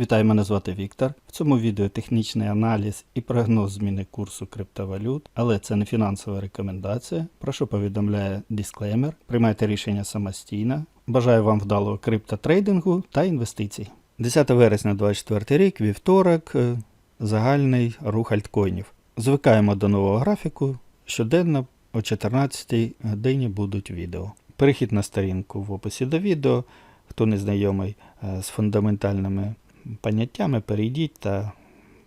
Вітаю, мене звати Віктор. В цьому відео технічний аналіз і прогноз зміни курсу криптовалют, але це не фінансова рекомендація. Прошу повідомляє дисклеймер. Приймайте рішення самостійно. Бажаю вам вдалого криптотрейдингу та інвестицій. 10 вересня 2024 рік, вівторок, е, загальний рух альткоїнів. Звикаємо до нового графіку. Щоденно о 14 годині будуть відео. Перехід на сторінку в описі до відео. Хто не знайомий е, з фундаментальними поняттями, перейдіть та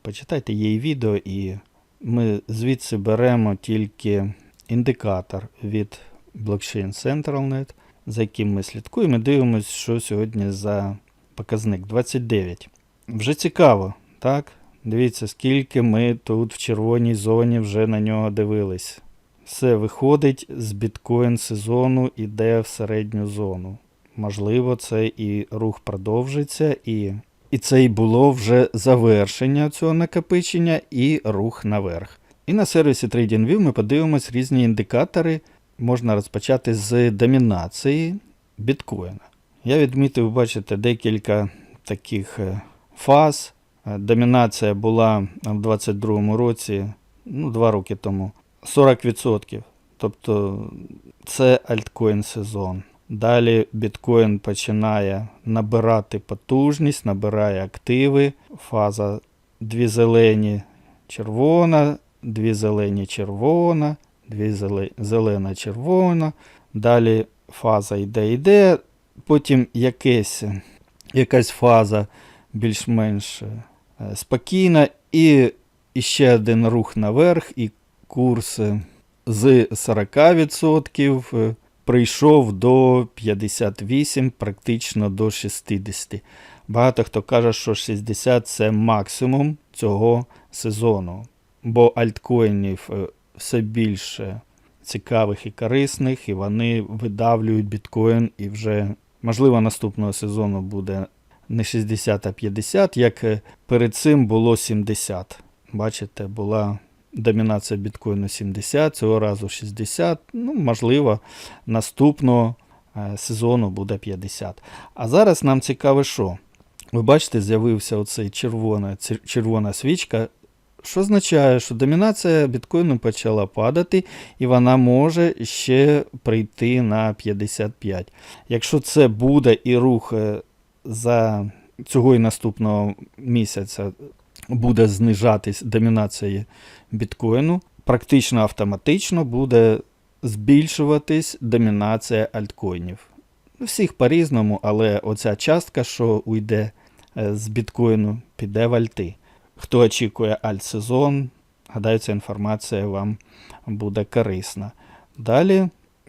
почитайте її відео, і ми звідси беремо тільки індикатор від блокчейн CentralNet, за яким ми слідкуємо. і Дивимося, що сьогодні за показник 29. Вже цікаво, так? Дивіться, скільки ми тут в червоній зоні вже на нього дивились. Все виходить з біткоін сезону, іде в середню зону. Можливо, це і рух продовжиться, і, і це і було вже завершення цього накопичення і рух наверх. І на сервісі TradingView ми подивимось різні індикатори. Можна розпочати з домінації біткоїна. Я відмітив, бачите, декілька таких е, фаз. Е, Домінація була в 2022 році, ну, два роки тому, 40%. Тобто це альткоін сезон. Далі біткоін починає набирати потужність, набирає активи. Фаза дві зелені червона, дві зелені червона, дві зелена червона. Далі фаза йде, йде. Потім якесь, якась фаза більш-менш е, спокійна. І, ще один рух наверх, і курс з 40% е, прийшов до 58, практично до 60. Багато хто каже, що 60 це максимум цього сезону, бо альткоїнів е, все більше цікавих і корисних, і вони видавлюють біткоін, і вже, можливо, наступного сезону буде не 60, а 50, як е, перед цим було 70. Бачите, була домінація біткоїну 70, цього разу 60. Ну, можливо, наступного е, сезону буде 50. А зараз нам цікаво, що? Ви бачите, з'явився оцей червона, червона свічка. Що означає, що домінація біткоїну почала падати, і вона може ще прийти на 55. Якщо це буде і рух е, за цього і наступного місяця буде знижатись домінація біткоїну, практично автоматично буде збільшуватись домінація альткоїнів. Всіх по-різному, але оця частка, що уйде е, з біткоїну, піде в альти. Хто очікує альт-сезон, гадаю, ця інформація вам буде корисна. Далі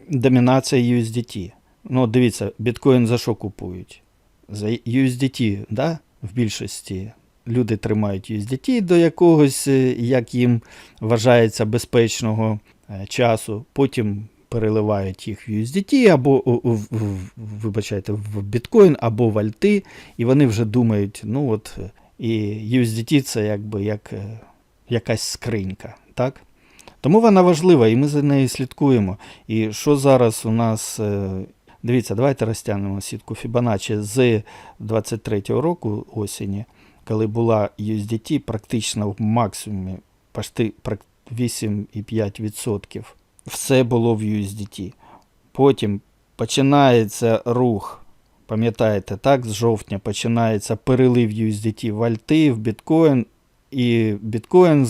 домінація USDT. Ну, дивіться, біткоін за що купують? За USDT, да? в більшості люди тримають USDT до якогось, е, як їм вважається, безпечного е, часу. Потім переливають їх в USDT або в, вибачайте, в біткоін або в альти, і вони вже думають, ну от і USDT це якби як е, якась скринька. так? Тому вона важлива, і ми за нею слідкуємо. І що зараз у нас. Дивіться, давайте розтягнемо сітку Fibonacci з 23-го року осені, коли була USDT практично в максимумі почти 8,5%. Все було в USDT. Потім починається рух. Пам'ятаєте, так, з жовтня починається перелив USDT в альти, в біткоін, і біткоін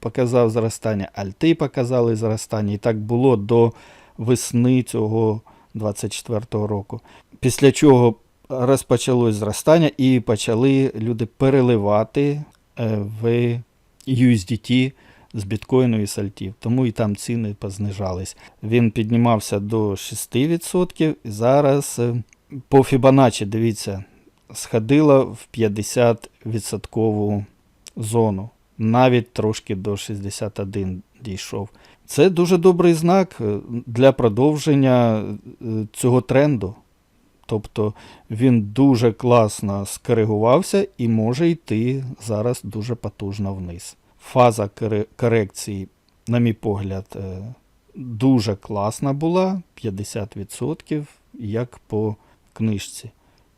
показав зростання, альти показали зростання, і так було до весни цього 24-го року. Після чого розпочалось зростання і почали люди переливати е, в USDT з біткоїну і сальтів. Тому і там ціни познижались. Він піднімався до 6%, і зараз е, по Fibonacci, дивіться, сходила в 50% зону. Навіть трошки до 61 дійшов. Це дуже добрий знак е, для продовження цього тренду. Тобто він дуже класно скоригувався і може йти зараз дуже потужно вниз. Фаза корекції, на мій погляд, е, дуже класна була, 50%, як по книжці.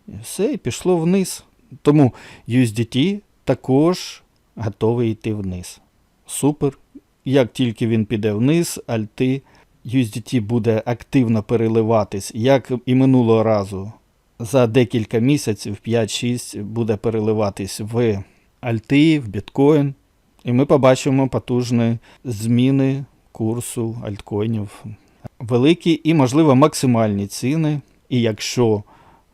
І все, і пішло вниз. Тому USDT також готовий йти вниз. Супер. Як тільки він піде вниз, альти USDT буде активно переливатись, як і минулого разу. За декілька місяців, 5-6, буде переливатись в альти, в біткоін. І ми побачимо потужні зміни курсу альткоїнів. Великі і, можливо, максимальні ціни. І якщо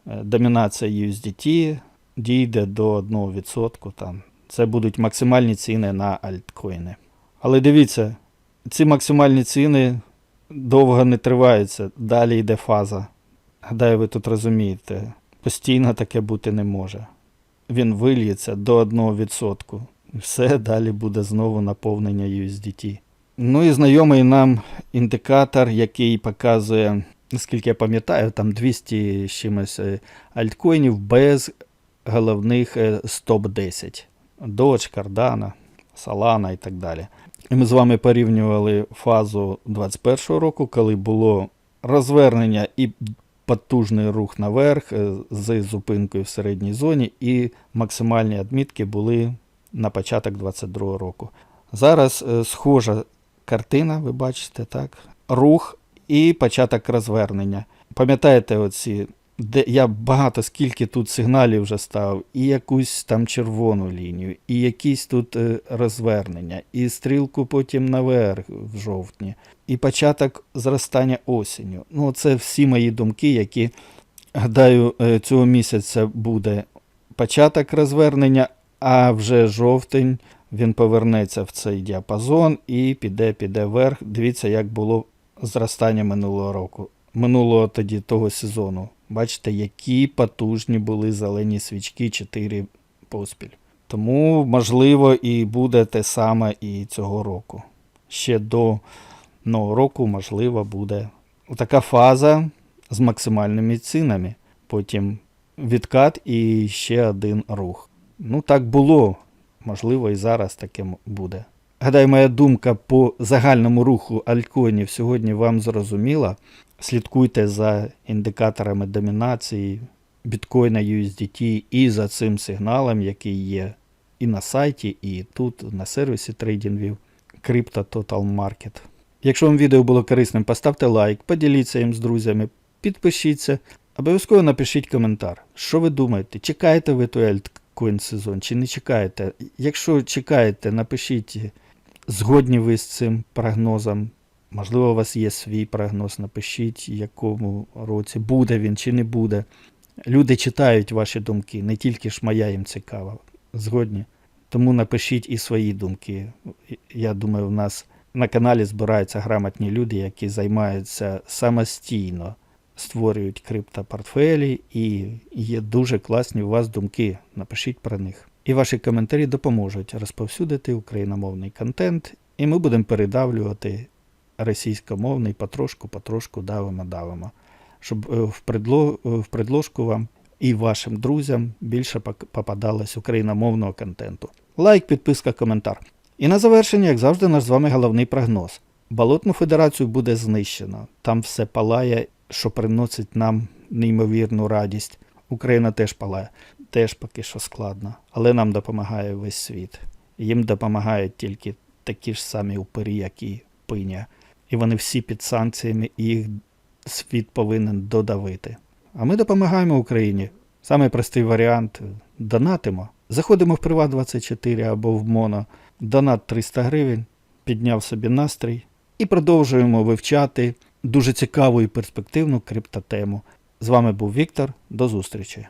е, домінація USDT дійде до 1%, там, це будуть максимальні ціни на альткоїни. Але дивіться, ці максимальні ціни довго не триваються, далі йде фаза. Гадаю, ви тут розумієте, постійно таке бути не може. Він вильється до 1%. І все далі буде знову наповнення USDT. Ну і знайомий нам індикатор, який показує, наскільки я пам'ятаю, там 200 з чимось е, альткоїнів без головних е, стоп-10. Doge, Cardano, Solana і так далі. І ми з вами порівнювали фазу 21 року, коли було розвернення і потужний рух наверх е, з зупинкою в середній зоні, і максимальні адмітки були на початок 22 року. Зараз е, схожа картина, ви бачите, так? Рух і початок розвернення. Пам'ятаєте, оці, де я багато скільки тут сигналів вже став, і якусь там червону лінію, і якісь тут е, розвернення, і стрілку потім наверх в жовтні, і початок зростання осінню. Ну, це всі мої думки, які, гадаю, е, цього місяця буде початок розвернення, а вже жовтень він повернеться в цей діапазон і піде, піде вверх. Дивіться, як було зростання минулого року, минулого тоді того сезону. Бачите, які потужні були зелені свічки 4 поспіль. Тому, можливо, і буде те саме і цього року. Ще до нового року, можливо, буде така фаза з максимальними цінами. Потім відкат і ще один рух. Ну, так було. Можливо, і зараз таке буде. Гадаю, моя думка по загальному руху альткоїнів сьогодні вам зрозуміла. Слідкуйте за індикаторами домінації біткоїна USDT і за цим сигналом, який є і на сайті, і тут на сервісі TradingView Crypto Total Market. Якщо вам відео було корисним, поставте лайк, поділіться їм з друзями, підпишіться, обов'язково напишіть коментар. Що ви думаєте? Чекаєте ви той альткоін сезон чи не чекаєте? Якщо чекаєте, напишіть, згодні ви з цим прогнозом. Можливо, у вас є свій прогноз, напишіть, якому році буде він чи не буде. Люди читають ваші думки, не тільки ж моя їм цікава. Згодні. Тому напишіть і свої думки. Я думаю, в нас на каналі збираються грамотні люди, які займаються самостійно, створюють криптопортфелі, і є дуже класні у вас думки. Напишіть про них. І ваші коментарі допоможуть розповсюдити україномовний контент, і ми будемо передавлювати російськомовний потрошку, потрошку давимо, давимо. Щоб е, е, в предложку вам і вашим друзям більше попадалось україномовного контенту. Лайк, підписка, коментар. І на завершення, як завжди, наш з вами головний прогноз. Болотну федерацію буде знищено. Там все палає, що приносить нам неймовірну радість. Україна теж палає, теж поки що складно, але нам допомагає весь світ. Їм допомагають тільки такі ж самі упирі, як і пиня. І вони всі під санкціями, і їх світ повинен додавити. А ми допомагаємо Україні. Самий простий варіант донатимо. Заходимо в Приват 24 або в Моно, донат 300 гривень, підняв собі настрій і продовжуємо вивчати дуже цікаву і перспективну криптотему. З вами був Віктор. До зустрічі!